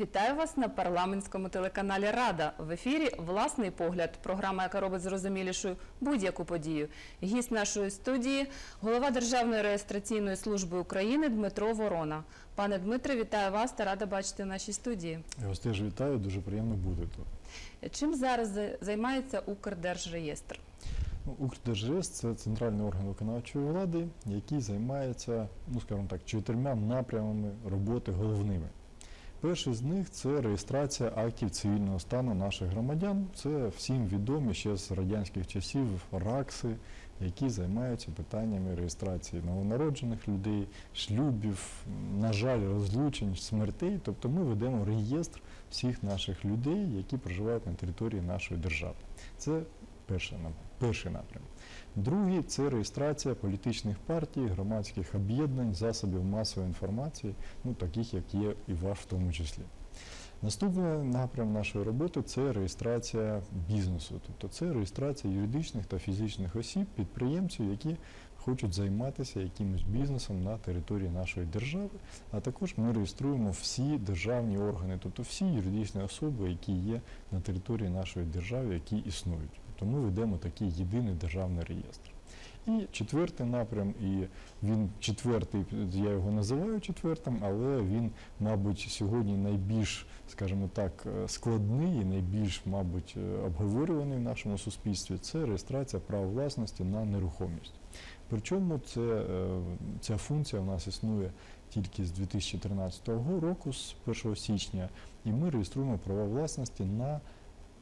Вітаю вас на парламентському телеканалі Рада. В ефірі власний погляд. Програма, яка робить зрозумілішою будь-яку подію. Гість нашої студії, голова Державної реєстраційної служби України Дмитро Ворона. Пане Дмитре, вітаю вас та рада бачити в нашій студії. Я вас теж вітаю, дуже приємно бути тут. Чим зараз займається Укрдержреєстр? Ну, Укрдержреєстр – це центральний орган виконавчої влади, який займається, ну скажімо так, чотирма напрямами роботи головними. Перший з них це реєстрація актів цивільного стану наших громадян. Це всім відомі ще з радянських часів РАКСи, які займаються питаннями реєстрації новонароджених людей, шлюбів, на жаль, розлучень, смертей. Тобто ми ведемо реєстр всіх наших людей, які проживають на території нашої держави. Це перший напрям. Другий це реєстрація політичних партій, громадських об'єднань, засобів масової інформації, ну таких як є і ваш в тому числі. Наступний напрям нашої роботи це реєстрація бізнесу, тобто це реєстрація юридичних та фізичних осіб, підприємців, які хочуть займатися якимось бізнесом на території нашої держави. А також ми реєструємо всі державні органи, тобто всі юридичні особи, які є на території нашої держави, які існують. Тобто ми ведемо такий єдиний державний реєстр. І четвертий напрям, і він четвертий, я його називаю четвертим, але він, мабуть, сьогодні найбільш, скажімо так, е, складний і найбільш, мабуть, е, обговорюваний в нашому суспільстві. Це реєстрація права власності на нерухомість. Причому це, е, ця функція у нас існує тільки з 2013 року, з 1 січня, і ми реєструємо права власності на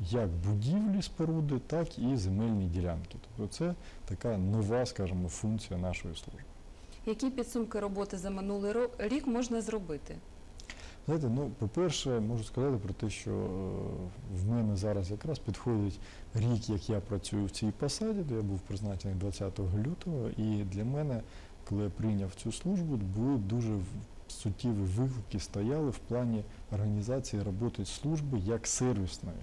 як будівлі споруди, так і земельні ділянки. Тобто це така нова, скажімо, функція нашої служби. Які підсумки роботи за минулий рік можна зробити? Знаєте, ну, по-перше, можу сказати про те, що е, в мене зараз якраз підходить рік, як я працюю в цій посаді, де я був призначений 20 лютого, і для мене, коли я прийняв цю службу, були дуже суттєві виклики стояли в плані організації роботи служби як сервісної,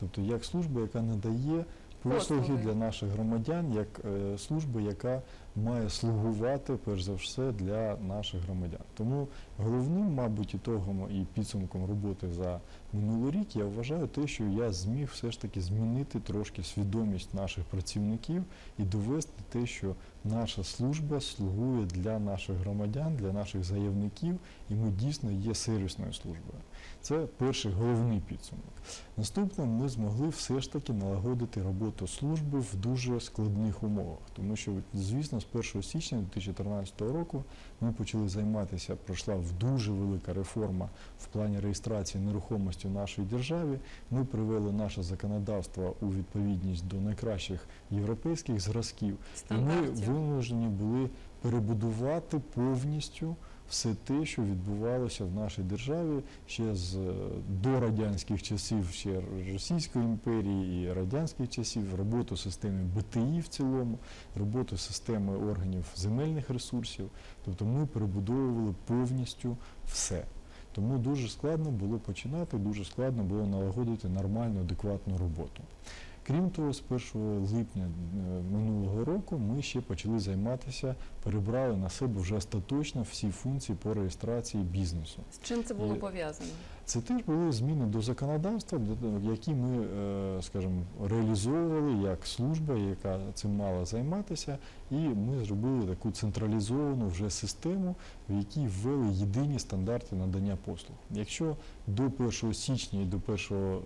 тобто як служба, яка надає послуги Послуги. для наших громадян, як е, служба, яка має слугувати перш за все для наших громадян. Тому головним, мабуть, ітогом і підсумком роботи за минулий рік я вважаю те, що я зміг все ж таки змінити трошки свідомість наших працівників і довести те, що наша служба слугує для наших громадян, для наших заявників, і ми дійсно є сервісною службою. Це перший головний підсумок. Наступно ми змогли все ж таки налагодити роботу служби в дуже складних умовах, тому що, звісно, з 1 січня 2014 року ми почали займатися, пройшла в дуже велика реформа в плані реєстрації нерухомості в нашій державі. Ми привели наше законодавство у відповідність до найкращих європейських зразків. І ми вимушені були перебудувати повністю все те, що відбувалося в нашій державі ще з е, дорадянських часів, ще Російської імперії і радянських часів, роботу системи БТІ в цілому, роботу системи органів земельних ресурсів. Тобто ми перебудовували повністю все. Тому дуже складно було починати, дуже складно було налагодити нормальну, адекватну роботу. Крім того, з 1 липня е, минулого року ми ще почали займатися, перебрали на себе вже остаточно всі функції по реєстрації бізнесу. З чим це було пов'язано? Це теж були зміни до законодавства, які ми, е, скажімо, реалізовували як служба, яка цим мала займатися, і ми зробили таку централізовану вже систему, в якій ввели єдині стандарти надання послуг. Якщо до 1 січня і до 1 е,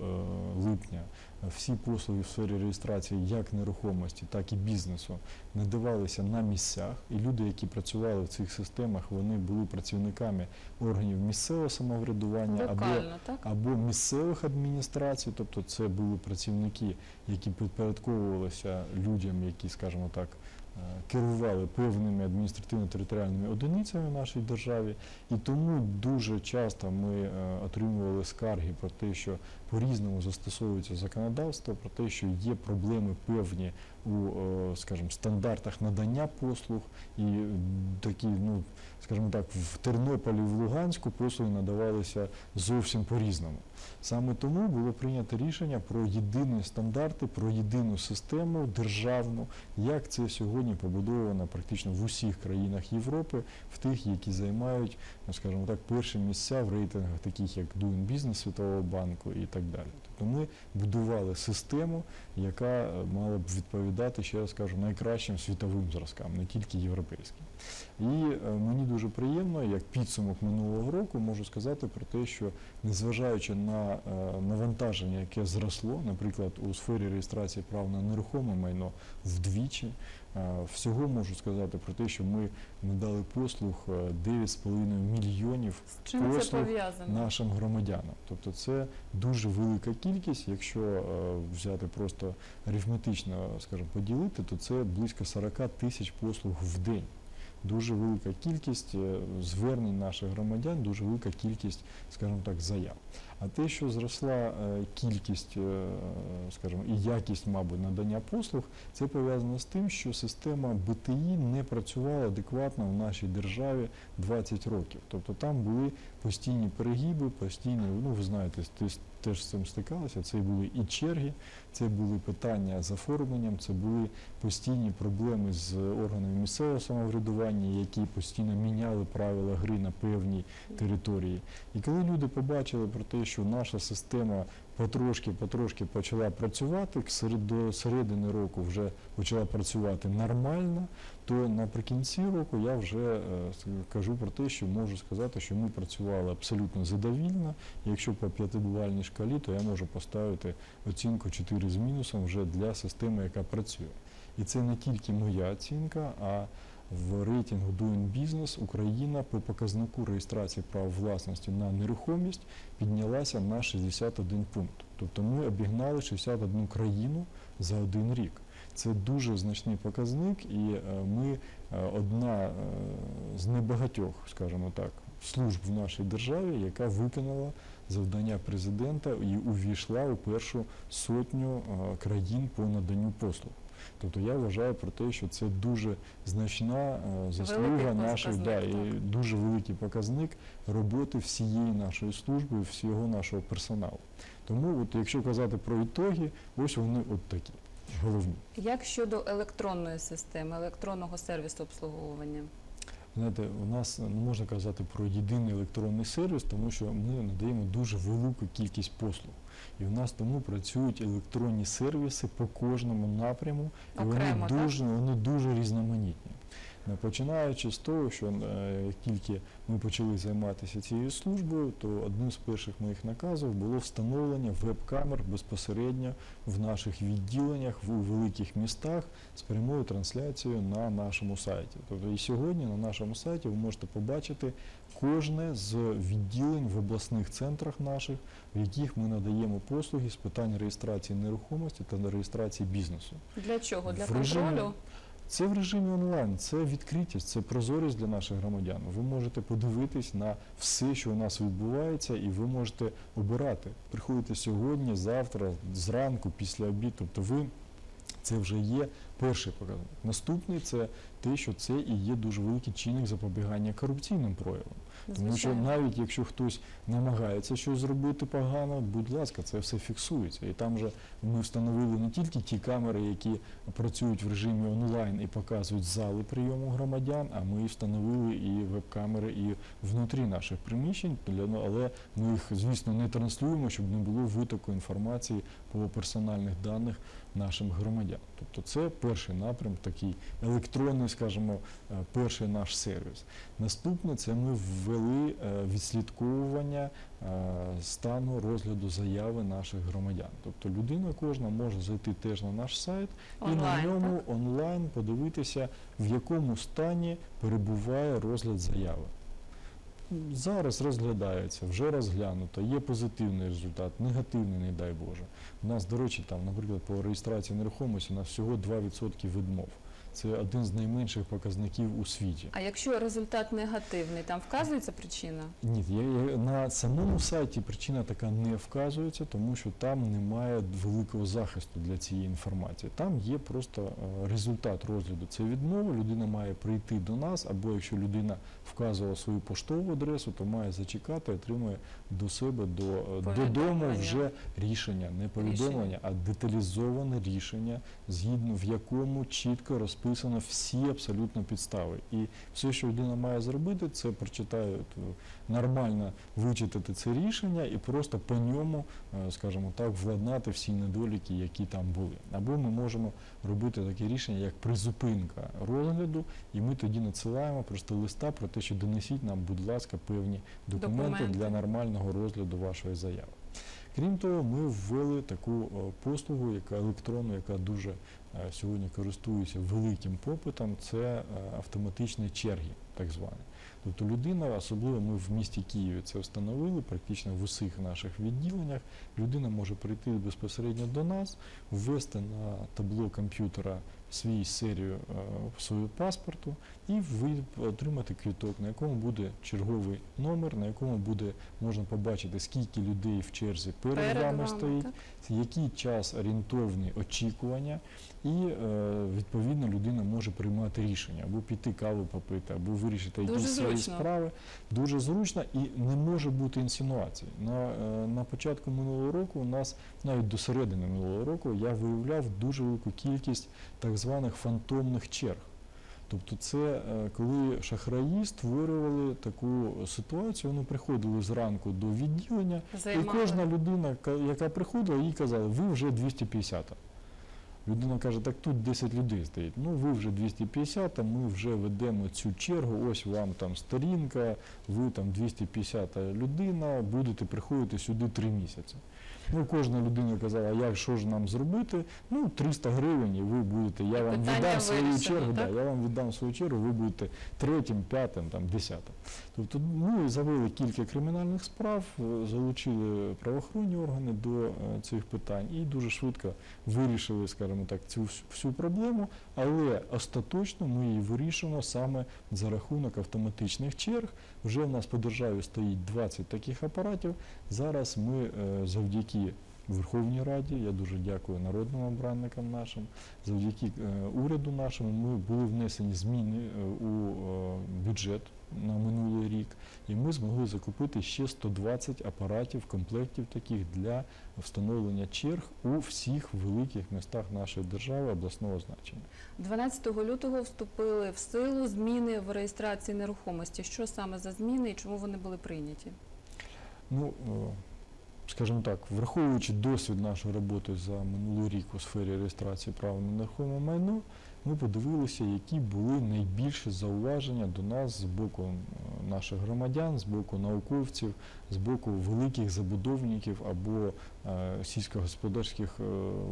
липня всі послуги в сфері реєстрації як нерухомості, так і бізнесу надавалися на місцях, і люди, які працювали в цих системах, вони були працівниками органів місцевого самоврядування або Локально, або місцевих адміністрацій, тобто це були працівники, які підпорядковувалися людям, які, скажімо так, е, керували певними адміністративно-територіальними одиницями в нашій державі. І тому дуже часто ми е, отримували скарги про те, що по-різному застосовується законодавство, про те, що є проблеми певні у, е, стандартах надання послуг, і такі, ну, скажімо так, в Тернополі, в Луганську послуги надавалися зовсім по-різному. Саме тому було прийнято рішення про єдині стандарти, про єдину систему державну, як це сьогодні побудовано практично в усіх країнах Європи, в тих, які займають, ну, скажімо так, перші місця в рейтингах, таких як Doing Business Світового банку і так далі. Тобто ми будували систему, яка е, мала б відповідати, ще раз кажу, найкращим світовим зразкам, не тільки європейським. І е, мені дуже приємно, як підсумок минулого року, можу сказати про те, що незважаючи на е, навантаження, яке зросло, наприклад, у сфері реєстрації прав на нерухоме майно вдвічі, всього можу сказати про те, що ми надали послуг е, 9,5 мільйонів чим це послуг нашим громадянам. Тобто це дуже велика кількість. Якщо е, взяти просто арифметично, скажімо, поділити, то це близько 40 тисяч послуг в день. Дуже велика кількість е, звернень наших громадян, дуже велика кількість, скажімо так, заяв. А те, що зросла е, кількість, е, скажімо, і якість, мабуть, надання послуг, це пов'язано з тим, що система БТІ не працювала адекватно в нашій державі 20 років. Тобто там були постійні перегиби, постійні, ну ви знаєте, теж з цим стикалися. Це були і черги, це були питання з оформленням, це були постійні проблеми з органами місцевого самоврядування, які постійно міняли правила гри на певній території. І коли люди побачили про те, що наша система потрошки-потрошки почала працювати, до середини року вже почала працювати нормально, то наприкінці року я вже е, кажу про те, що можу сказати, що ми працювали абсолютно задовільно. Якщо по п'ятибальній шкалі, то я можу поставити оцінку 4 з мінусом вже для системи, яка працює. І це не тільки моя оцінка, а в рейтингу Doing Business Україна по показнику реєстрації права власності на нерухомість піднялася на 61 пункт. Тобто ми обігнали 61 країну за один рік. Це дуже значний показник, і е, ми е, одна е, з небагатьох, скажімо так, служб в нашій державі, яка виконала завдання президента і увійшла у першу сотню країн по наданню послуг. Тобто я вважаю про те, що це дуже значна е, заслуга наших да, і дуже великий показник роботи всієї нашої служби, всього нашого персоналу. Тому, от, якщо казати про ітоги, ось вони от такі головні. Як щодо електронної системи, електронного сервісу обслуговування? Знаєте, у нас не можна казати про єдиний електронний сервіс, тому що ми надаємо дуже велику кількість послуг. І в нас тому працюють електронні сервіси по кожному напряму, і Окремо, вони так? дуже, вони дуже різноманітні. Починаючи з того, що е, як тільки ми почали займатися цією службою, то одним з перших моїх наказів було встановлення веб-камер безпосередньо в наших відділеннях в у великих містах з прямою трансляцією на нашому сайті. Тобто і сьогодні на нашому сайті ви можете побачити кожне з відділень в обласних центрах наших, в яких ми надаємо послуги з питань реєстрації нерухомості та реєстрації бізнесу. Для чого? Для В контролю? Це в режимі онлайн, це відкритість, це прозорість для наших громадян. Ви можете подивитись на все, що у нас відбувається, і ви можете обирати. Приходите сьогодні, завтра, зранку, після обіду. Тобто ви це вже є перший показник. Наступний це те, що це і є дуже великий чинник запобігання корупційним проявам. Тому що навіть якщо хтось намагається щось зробити погано, будь ласка, це все фіксується. І там же ми встановили не тільки ті камери, які працюють в режимі онлайн і показують зали прийому громадян, а ми встановили і веб-камери і внутрі наших приміщень, ну, але ми їх, звісно, не транслюємо, щоб не було витоку інформації по персональних даних нашим громадян. Тобто це перший напрям, такий електронний, скажімо, е, перший наш сервіс. Наступне це ми ввели е, відслідковування е, стану розгляду заяви наших громадян. Тобто людина кожна може зайти теж на наш сайт і на ньому так? онлайн подивитися, в якому стані перебуває розгляд заяви. Зараз розглядається, вже розглянуто, є позитивний результат, негативний, не дай Боже. У нас, до речі, там, наприклад, по реєстрації нерухомості у нас всього 2% відмов. Це один з найменших показників у світі. А якщо результат негативний, там вказується причина? Ні, я- на самому сайті причина така не вказується, тому що там немає великого захисту для цієї інформації. Там є просто е, результат розгляду. Це відмова. Людина має прийти до нас, або якщо людина вказувала свою поштову адресу, то має зачекати, отримує до себе до, е, додому вже рішення, не повідомлення, а деталізоване рішення, згідно в якому чітко розписано всі абсолютно підстави. І все, що людина має зробити, це прочитає е, нормально вичитати це рішення і просто по ньому, е, скажімо так, владнати всі недоліки, які там були. Або ми можемо робити таке рішення, як призупинка розгляду, і ми тоді надсилаємо просто листа про те, що донесіть нам, будь ласка, певні документи, Документи. для нормального розгляду вашої заяви. Крім того, ми ввели таку е, послугу, яка електронну, яка дуже е, сьогодні користується великим попитом, це е, автоматичні черги, так звані. Тобто людина, особливо ми в місті Києві це встановили практично в усіх наших відділеннях. Людина може прийти безпосередньо до нас, ввести на табло комп'ютера свій серію е, свого паспорту і отримати квіток, на якому буде черговий номер, на якому буде можна побачити, скільки людей в черзі перед, Перед вами стоїть, так? який час орієнтовні очікування, і е, відповідно людина може приймати рішення або піти каву попити, або вирішити Дуже якісь свої справи. Дуже зручно і не може бути інсинуацій. На, е, на початку минулого року у нас навіть до середини минулого року я виявляв дуже велику кількість так званих фантомних черг. Тобто це е, коли шахраї створювали таку ситуацію, вони приходили зранку до відділення, і кожна людина, яка приходила, їй казали, ви вже 250. Людина каже, так тут 10 людей стоїть. Ну ви вже 250, а ми вже ведемо цю чергу. Ось вам там сторінка, ви там 250 людина, будете приходити сюди 3 місяці. Ну, кожна людина казала, як що ж нам зробити? Ну, 300 гривень, і ви будете. Я вам Питання віддам свою чергу, да, я вам віддам свою чергу, ви будете третім, п'ятим, там, десятим. Тобто ми завели кілька кримінальних справ, е, залучили правоохоронні органи до е, цих питань і дуже швидко вирішили, скажімо так, цю всю проблему, але остаточно ми її вирішуємо саме за рахунок автоматичних черг. Вже в нас по державі стоїть 20 таких апаратів. Зараз ми е, завдяки Верховній Раді, я дуже дякую народним обранникам нашим, завдяки е, уряду нашому ми були внесені зміни е, у е, бюджет на минулий рік, і ми змогли закупити ще 120 апаратів, комплектів таких для встановлення черг у всіх великих містах нашої держави обласного значення. 12 лютого вступили в силу зміни в реєстрації нерухомості. Що саме за зміни і чому вони були прийняті? Ну, скажімо так, враховуючи досвід нашої роботи за минулий рік у сфері реєстрації права на нерухоме майно, ми подивилися, які були найбільші зауваження до нас з боку е, наших громадян, з боку науковців, з боку великих забудовників або е, сільськогосподарських е,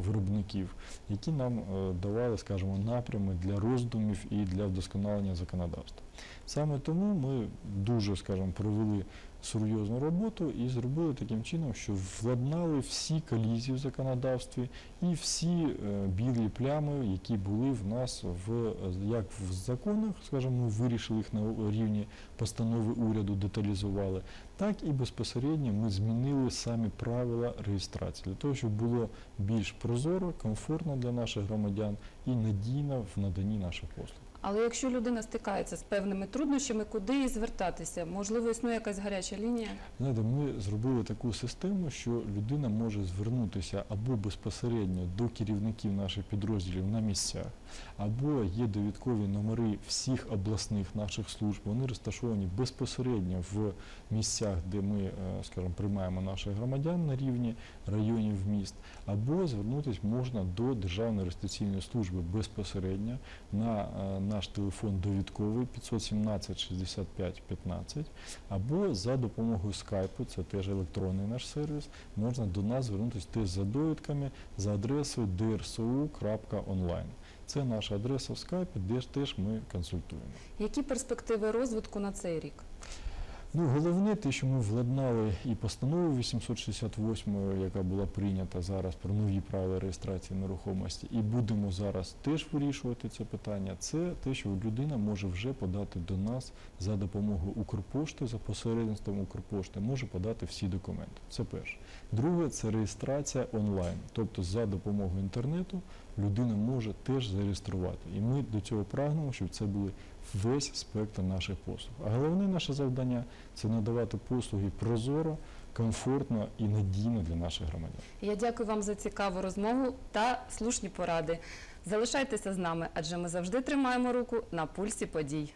виробників, які нам давали, скажімо, напрями для роздумів і для вдосконалення законодавства. Саме тому ми дуже, скажімо, провели серйозну роботу і зробили таким чином, що владнали всі колізії в законодавстві і всі е, білі плями, які були в нас в як в законах, скажімо, вирішили їх на рівні постанови уряду, деталізували, так і безпосередньо ми змінили самі правила реєстрації для того, щоб було більш прозоро, комфортно для наших громадян і надійно в наданні наших послуг. Але якщо людина стикається з певними труднощами, куди їй звертатися? Можливо, існує якась гаряча лінія? Знаєте, ми зробили таку систему, що людина може звернутися або безпосередньо до керівників наших підрозділів на місцях, або є довідкові номери всіх обласних наших служб. Вони розташовані безпосередньо в місцях, де ми, е, скажімо, приймаємо наших громадян на рівні районів міст, або звернутися можна до Державної реєстраційної служби безпосередньо на е, наш телефон довідковий 517 65 15, або за допомогою скайпу, це теж електронний наш сервіс, можна до нас звернутися теж за довідками за адресою drsu.online. Це наша адреса в скайпі, де ж теж ми консультуємо. Які перспективи розвитку на цей рік? Ну, головне те, що ми владнали і постанову 868, яка була прийнята зараз про нові правила реєстрації нерухомості, і будемо зараз теж вирішувати це питання. Це те, що людина може вже подати до нас за допомогою Укрпошти, за посередництвом Укрпошти, може подати всі документи. Це перше. Друге, це реєстрація онлайн, тобто за допомогою інтернету людина може теж зареєструвати. І ми до цього прагнемо, щоб це були весь спектр наших послуг. А головне наше завдання це надавати послуги прозоро, комфортно і надійно для наших громадян. Я дякую вам за цікаву розмову та слушні поради. Залишайтеся з нами, адже ми завжди тримаємо руку на пульсі подій.